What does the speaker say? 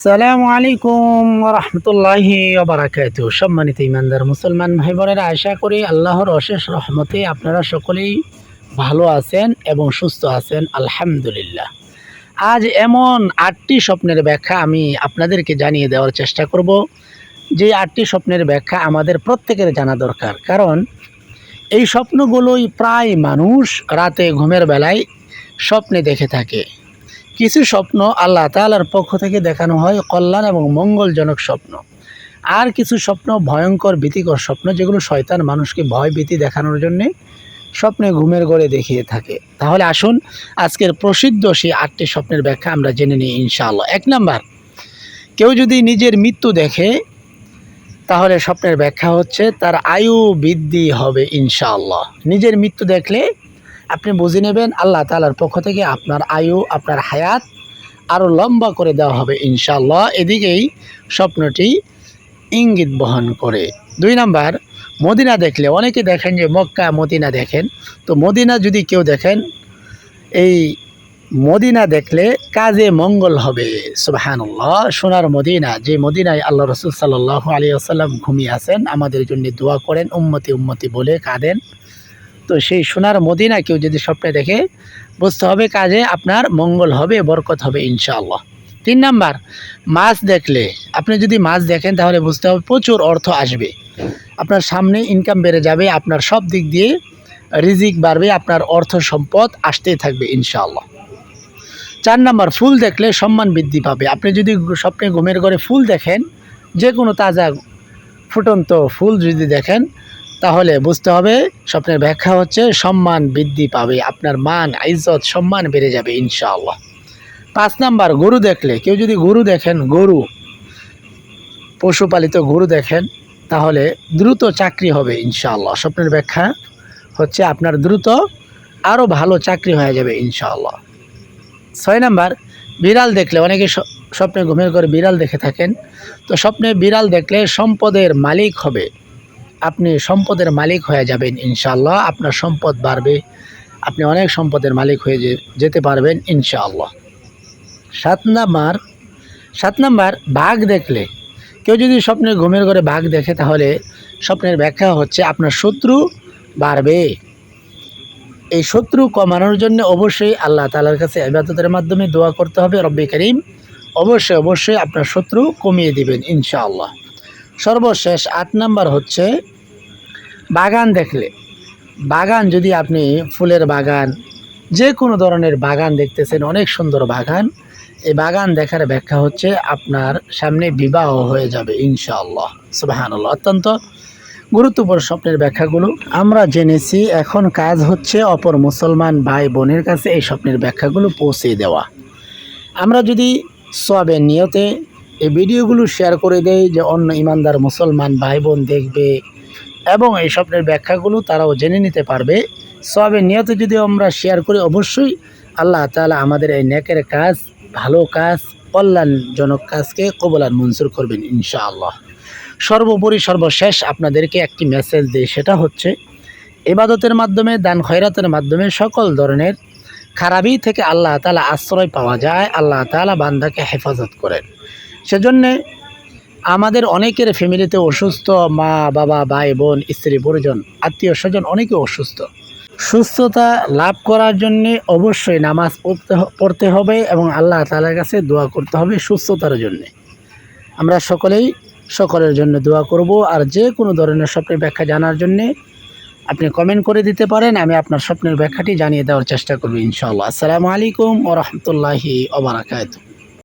সালামু আলাইকুম রহমতুল্লাহি ওবরাকাত সম্মানিত ইমানদার মুসলমান ভাই বোনেরা আশা করি আল্লাহর অশেষ রহমতে আপনারা সকলেই ভালো আছেন এবং সুস্থ আছেন, আলহামদুলিল্লাহ। আজ এমন আটটি স্বপ্নের ব্যাখ্যা আমি আপনাদেরকে জানিয়ে দেওয়ার চেষ্টা করব। যে আটটি স্বপ্নের ব্যাখ্যা আমাদের প্রত্যেকের জানা দরকার। কারণ এই স্বপ্নগুলোই প্রায় মানুষ রাতে ঘুমের বেলায় স্বপ্নে দেখে থাকে। কিছু স্বপ্ন আল্লাহ তাআলার পক্ষ থেকে দেখানো হয় কল্যাণ এবং মঙ্গলজনক স্বপ্ন। আর কিছু স্বপ্ন ভয়ঙ্কর, ভীতিকর স্বপ্ন যেগুলো শয়তান মানুষকে ভয়, ভীতি দেখানোর জন্যে স্বপ্নে ঘুমের গড়ে দেখিয়ে থাকে। তাহলে আসুন আজকের প্রসিদ্ধ সেই আটটি স্বপ্নের ব্যাখ্যা আমরা জেনে নিই ইনশাআল্লাহ। এক নাম্বার, কেউ যদি নিজের মৃত্যু দেখে, তাহলে স্বপ্নের ব্যাখ্যা হচ্ছে তার আয়ু বৃদ্ধি হবে ইনশাআল্লাহ। নিজের মৃত্যু দেখলে আপনি বুঝে নেবেন আল্লাহ তালার পক্ষ থেকে আপনার আয়ু, আপনার হায়াত আরও লম্বা করে দেওয়া হবে ইনশাআল্লাহ। এদিকেই স্বপ্নটি ইঙ্গিত বহন করে। দুই নাম্বার, মদিনা দেখলে, অনেকে দেখেন যে মক্কা, মদিনা দেখেন। তো মদিনা যদি কেউ দেখেন, এই মদিনা দেখলে কাজে মঙ্গল হবে, সুবাহানুল্লাহ। সোনার মদিনা, যে মদিনায় আল্লাহ রসুল সাল্লাহ আলী আসাল্লাম ঘুমিয়ে আছেন, আমাদের জন্য দোয়া করেন, উম্মতি উম্মতি বলে কাঁদেন। তো সেই সোনার মদিনা কেউ যদি স্বপ্নে দেখে, বুঝতে হবে কাজে আপনার মঙ্গল হবে, বরকত হবে, ইনশাআল্লাহ। তিন নাম্বার, মাছ দেখলে, আপনি যদি মাছ দেখেন তাহলে বুঝতে হবে প্রচুর অর্থ আসবে। আপনার সামনে ইনকাম বেড়ে যাবে, আপনার সব দিক দিয়ে রিজিক বাড়বে, আপনার অর্থ সম্পদ আসতেই থাকবে, ইনশাআল্লাহ। চার নাম্বার, ফুল দেখলে সম্মান বৃদ্ধি পাবে। আপনি যদি স্বপ্নে ঘুমের ঘরে ফুল দেখেন যে কোনো তাজা ফুটন্ত ফুল যদি দেখেন তাহলে বুঝতে হবে, স্বপ্নের ব্যাখ্যা হচ্ছে সম্মান বৃদ্ধি পাবে, আপনার মান, ইজ্জত, সম্মান বেড়ে যাবে, ইনশাআল্লাহ। পাঁচ নাম্বার, গরু দেখলে, কেউ যদি গরু দেখেন, গরু, পশুপালিত গরু দেখেন, তাহলে দ্রুত চাকরি হবে, ইনশাআল্লাহ। স্বপ্নের ব্যাখ্যা হচ্ছে আপনার দ্রুত আরও ভালো চাকরি হয়ে যাবে, ইনশাআল্লাহ। ছয় নাম্বার, বিড়াল দেখলে, অনেকে স্বপ্নে ঘুমের করে বিড়াল দেখে থাকেন, তো স্বপ্নে বিড়াল দেখলে সম্পদের মালিক হবে। আপনি সম্পদের মালিক হয়ে যাবেন, ইনশাআল্লাহ। আপনার সম্পদ বাড়বে। আপনি অনেক সম্পদের মালিক হয়ে যেতে পারবেন, ইনশাআল্লাহ। সাত নাম্বার সাত নাম্বার, বাঘ দেখলে। কেউ যদি স্বপ্নে ঘুমের ঘরে বাঘ দেখে, তাহলে স্বপ্নের ব্যাখ্যা হচ্ছে আপনার শত্রু বাড়বে। এই শত্রু কমানোর জন্য অবশ্যই আল্লাহ তালার কাছে ইবাদতের মাধ্যমে দোয়া করতে হবে, রব্বি করিম। অবশ্যই অবশ্যই আপনার শত্রু কমিয়ে দিবেন, ইনশাআল্লাহ। সর্বশেষ আট নাম্বার হচ্ছে বাগান দেখলে। বাগান যদি আপনি ফুলের বাগান, যে কোনো ধরনের বাগান দেখতেছেন, অনেক সুন্দর বাগান, এই বাগান দেখার ব্যাখ্যা হচ্ছে আপনার সামনে বিবাহ হয়ে যাবে ইনশাআল্লাহ। সুবাহানুল্লাহ। অত্যন্ত গুরুত্বপূর্ণ স্বপ্নের ব্যাখ্যাগুলো। আমরা জেনেছি, এখন কাজ হচ্ছে অপর মুসলমান ভাই বোনের কাছে এই স্বপ্নের ব্যাখ্যাগুলো পৌঁছে দেওয়া। আমরা যদি সবের নিয়তে এই ভিডিওগুলো শেয়ার করে দেয় যে অন্য ইমানদার মুসলমান ভাই বোন দেখবে এবং এই স্বপ্নের ব্যাখ্যাগুলো তারাও জেনে নিতে পারবে। সবে নিয়ত যদি আমরা শেয়ার করি, অবশ্যই আল্লাহ তালা আমাদের এই নেকের কাজ, ভালো কাজ, কল্যাণজনক কাজকে কবলার মঞ্জুর করবেন ইনশাআল্লাহ। সর্বোপরি, সর্বশেষ আপনাদেরকে একটি মেসেজ দিই, সেটা হচ্ছে, ইবাদতের মাধ্যমে, দান খয়রাতের মাধ্যমে সকল ধরনের খারাপই থেকে আল্লাহ তালা আশ্রয় পাওয়া যায়, আল্লাহ তালা বান্দাকে হেফাজত করেন। সেজন্যে আমাদের অনেকের ফ্যামিলিতে অসুস্থ মা, বাবা, ভাই, বোন, স্ত্রী পরিজন আত্মীয় স্বজন অনেকে অসুস্থ। সুস্থতা লাভ করার জন্যে অবশ্যই নামাজ পড়তে পড়তে হবে এবং আল্লাহ তালার কাছে দোয়া করতে হবে সুস্থতার জন্যে। আমরা সকলেই সকলের জন্য দোয়া করব আর যে কোনো ধরনের স্বপ্নের ব্যাখ্যা জানার জন্যে আপনি কমেন্ট করে দিতে পারেন, আমি আপনার স্বপ্নের ব্যাখ্যাটি জানিয়ে দেওয়ার চেষ্টা করব ইনশাআল্লাহ। আসসালামু আলাইকুম ও রহমতুল্লাহি ওবরাকাতু